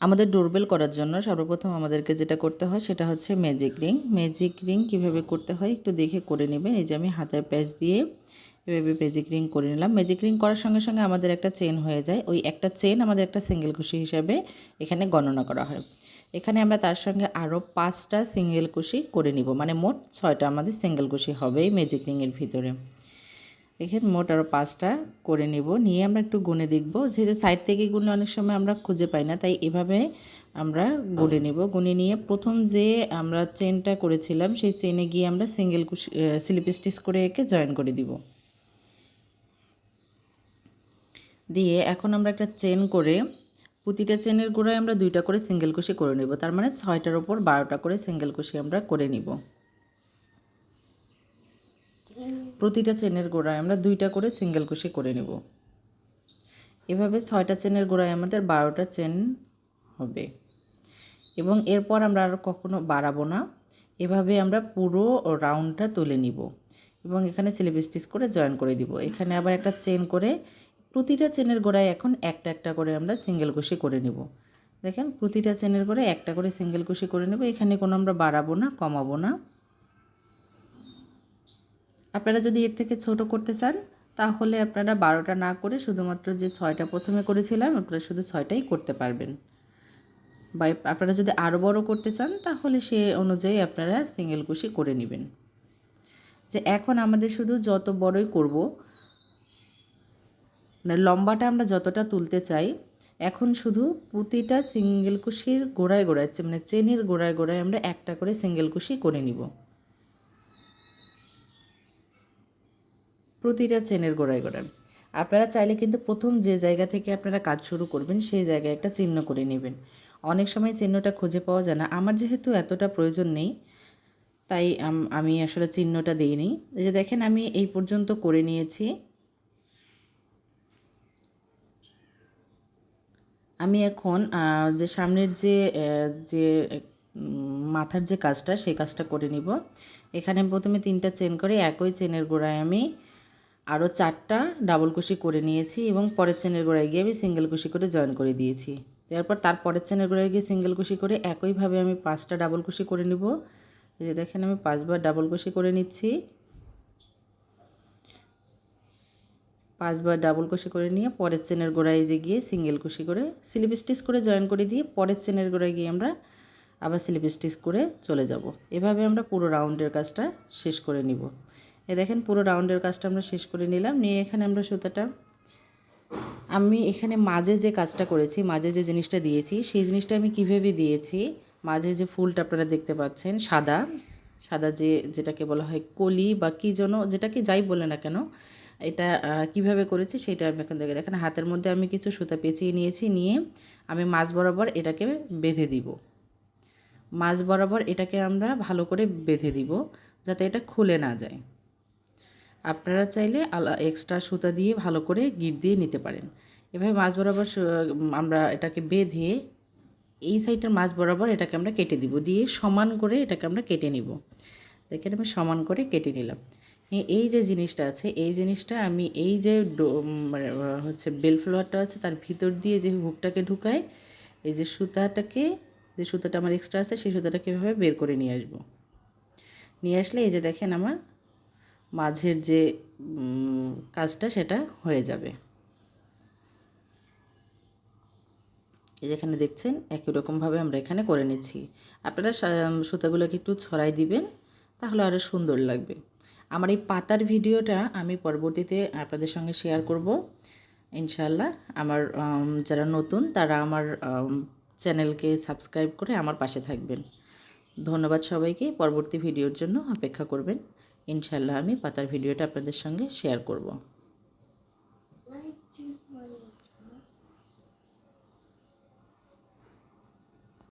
আমাদের ডোরবেল করার জন্য সর্বপ্রথম আমাদেরকে যেটা করতে হয় সেটা হচ্ছে ম্যাজিক রিং ম্যাজিক রিং কীভাবে করতে হয় একটু দেখে করে নেবেন। এই যে আমি হাতের প্যাচ দিয়ে এভাবে ম্যাজিক রিং করে নিলাম। ম্যাজিক রিং করার সঙ্গে সঙ্গে আমাদের একটা চেন হয়ে যায়। ওই একটা চেন আমাদের একটা সিঙ্গেল কুশি হিসাবে এখানে গণনা করা হয়। এখানে আমরা তার সঙ্গে আরও পাঁচটা সিঙ্গেল কুশি করে নিব। মানে মোট ছয়টা আমাদের সিঙ্গেল কুশি হবে এই ম্যাজিক রিংয়ের ভিতরে। এখানে মোট আরও পাঁচটা করে নিব। নিয়ে আমরা একটু গুনে দেখব। যেহেতু সাইড থেকে গুনে অনেক সময় আমরা খুঁজে পাই না তাই এভাবে আমরা গুনে নিব। গুনে নিয়ে প্রথম যে আমরা চেনটা করেছিলাম সেই চেনে গিয়ে আমরা সিঙ্গেল স্লিপ স্টিচ করে একে জয়েন করে দিব। দিয়ে এখন আমরা একটা চেন করে প্রতিটা চেনের গোড়ায় আমরা দুইটা করে সিঙ্গেল কুশি করে নেব। তার মানে ছয়টার ওপর বারোটা করে সিঙ্গেল কুশি আমরা করে নিব। প্রতিটা চেনের গোড়ায় আমরা দুইটা করে সিঙ্গেল কুশি করে নেব। এভাবে ছয়টা চেনের গোড়ায় আমাদের বারোটা চেন হবে। এবং এরপর আমরা আর কখনো বাড়াবো না। এভাবে আমরা পুরো রাউন্ডটা তুলে নিব এবং এখানে স্লিপ স্টিচ করে জয়েন করে দিব। এখানে আবার একটা চেন করে প্রতিটা চেনের গোড়ায় এখন একটা একটা করে আমরা সিঙ্গেল কুশি করে নেব। দেখেন, প্রতিটা চেনের গোড়ায় একটা করে সিঙ্গেল কুশি করে নেব। এখানে কোনো আমরা বাড়াবো না, কমাবো না। আপনারা যদি এর থেকে ছোট করতে চান, তাহলে আপনারা বারোটা না করে শুধুমাত্র যে ছয়টা প্রথমে করেছিলাম, আপনারা শুধু ছয়টাই করতে পারবেন। বা আপনারা যদি আরও বড় করতে চান, তাহলে সে অনুযায়ী আপনারা সিঙ্গেল কুশি করে নেবেন। যে এখন আমাদের শুধু যত বড়ই করব মানে লম্বাটা আমরা যতটা তুলতে চাই, এখন শুধু প্রতিটা সিঙ্গেল কুশির গোড়ায় গোড়ায় মানে চেনের গোড়ায় গোড়ায় আমরা একটা করে সিঙ্গেল কুশি করে নিব। প্রতিটা চেনের গোড়ায় গোড়ায়। আপনারা চাইলে কিন্তু প্রথম যে জায়গা থেকে আপনারা কাজ শুরু করবেন, সেই জায়গায় একটা চিহ্ন করে নেবেন। অনেক সময় চিহ্নটা খুঁজে পাওয়া যায় না। আমার যেহেতু এতটা প্রয়োজন নেই, তাই আমি আসলে চিহ্নটা দিইনি। এই যে দেখেন, আমি এই পর্যন্ত করে নিয়েছি। আমি এখন যে সামনের যে যে মাথার যে কাজটা, সেই কাজটা করে নিব। এখানে প্রথমে তিনটা চেন করে একই চেনের গোড়ায় আমি আরও চারটা ডাবল কুশি করে নিয়েছি এবং পরের চেনের গোড়ায় গিয়ে আমি সিঙ্গেল কুশি করে জয়েন করে দিয়েছি। তারপর তার পরের চেনের গোড়ায় গিয়ে সিঙ্গেল কুশি করে একইভাবে আমি পাঁচটা ডাবল কুশি করে নিব। এই যে দেখেন, আমি পাঁচবার ডাবল কুশি করে নিচ্ছি। পাঁচবার ডাবল কুশি করে নিয়ে পরের চেনের গোড়ায় যে গিয়ে সিঙ্গেল কুশি করে স্লিপ স্টিচ করে জয়েন করে দিয়ে পরের চেনের গোড়ায় গিয়ে আমরা আবার স্লিপ স্টিচ করে চলে যাব। এভাবে আমরা পুরো রাউন্ডের কাজটা শেষ করে নিব। এ দেখেন পুরো রাউন্ডের কাজটা আমরা শেষ করে নিলাম। নিয়ে এখানে আমরা সুতাটা, আমি এখানে মাঝে যে কাজটা করেছি, মাঝে যে জিনিসটা দিয়েছি, সেই জিনিসটা আমি কীভাবে দিয়েছি, মাঝে যে ফুলটা আপনারা দেখতে পাচ্ছেন, সাদা সাদা যে, যেটাকে বলা হয় কলি বা কী যেন, যেটাকে যাই বলে না কেন, এটা কীভাবে করেছি সেটা আমি এখন দেখে, দেখেন হাতের মধ্যে আমি কিছু সুতা পেঁচিয়ে নিয়েছি, নিয়ে আমি মাছ বরাবর এটাকে বেঁধে দিব। মাছ বরাবর এটাকে আমরা ভালো করে বেঁধে দিব, যাতে এটা খুলে না যায়। আপনারা চাইলে আলা এক্সট্রা সুতা দিয়ে ভালো করে গিট দিয়ে নিতে পারেন। এভাবে মাছ বরাবর আমরা এটাকে বেঁধে এই সাইডটার মাছ বরাবর এটাকে আমরা কেটে দিব। দিয়ে সমান করে এটাকে আমরা কেটে নিব। দেখেন আমি সমান করে কেটে নিলাম। এই যে জিনিসটা আছে, এই জিনিসটা আমি এই যে মানে হচ্ছে বেল ফ্লোয়ারটা আছে, তার ভিতর দিয়ে যে হুকটাকে ঢুকাই, এই যে সুতাটাকে, যে সুতাটা আমার এক্সট্রা আছে, সেই সুতাটাকে এভাবে বের করে নিয়ে আসব। নিয়ে আসলে এই যে দেখেন আমার মাঝের যে কাজটা সেটা হয়ে যাবে। যেখানে দেখছেন, একই রকমভাবে আমরা এখানে করে নিচ্ছি। আপনারা সুতাগুলোকে একটু ছড়াই দিবেন, তাহলে আরও সুন্দর লাগবে। আমার এই পাতার ভিডিওটা আমি পরবর্তীতে আপনাদের সঙ্গে শেয়ার করব। ইনশাল্লাহ আমার যারা নতুন, তারা আমার চ্যানেলকে সাবস্ক্রাইব করে আমার পাশে থাকবেন। ধন্যবাদ সবাইকে। পরবর্তী ভিডিওর জন্য অপেক্ষা করবেন। ইনশাল্লাহ আমি পাতার ভিডিওটা আপনাদের সঙ্গে শেয়ার করব।